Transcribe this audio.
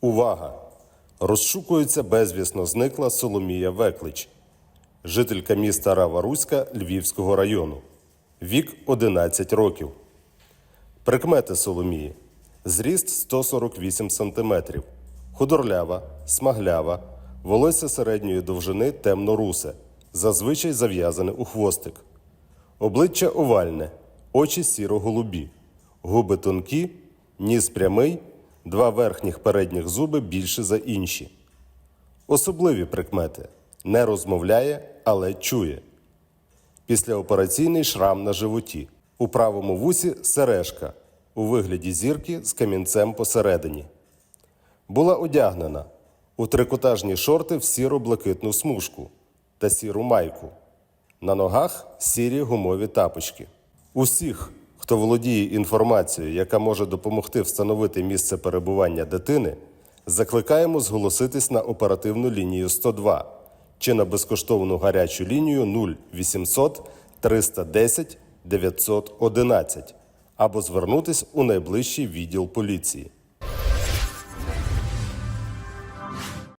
Увага! Розшукується безвісно зникла Соломія Веклич, жителька міста Рава-Руська Львівського району. Вік 11 років. Прикмети Соломії. Зріст 148 см. Худорлява, смаглява, волосся середньої довжини темно-русе, зазвичай зав'язане у хвостик. Обличчя овальне, очі сіро-голубі, губи тонкі, ніс прямий, два верхніх передніх зуби більше за інші. Особливі прикмети не розмовляє, але чує. Післяопераційний шрам на животі. У правому вусі сережка у вигляді зірки з камінцем посередині. Була одягнена у трикотажні шорти в сіро-блакитну смужку та сіру майку. На ногах сірі гумові тапочки. Усіх, хто володіє інформацією, яка може допомогти встановити місце перебування дитини, закликаємо зголоситись на оперативну лінію 102 чи на безкоштовну гарячу лінію 0800 310 911 або звернутись у найближчий відділ поліції.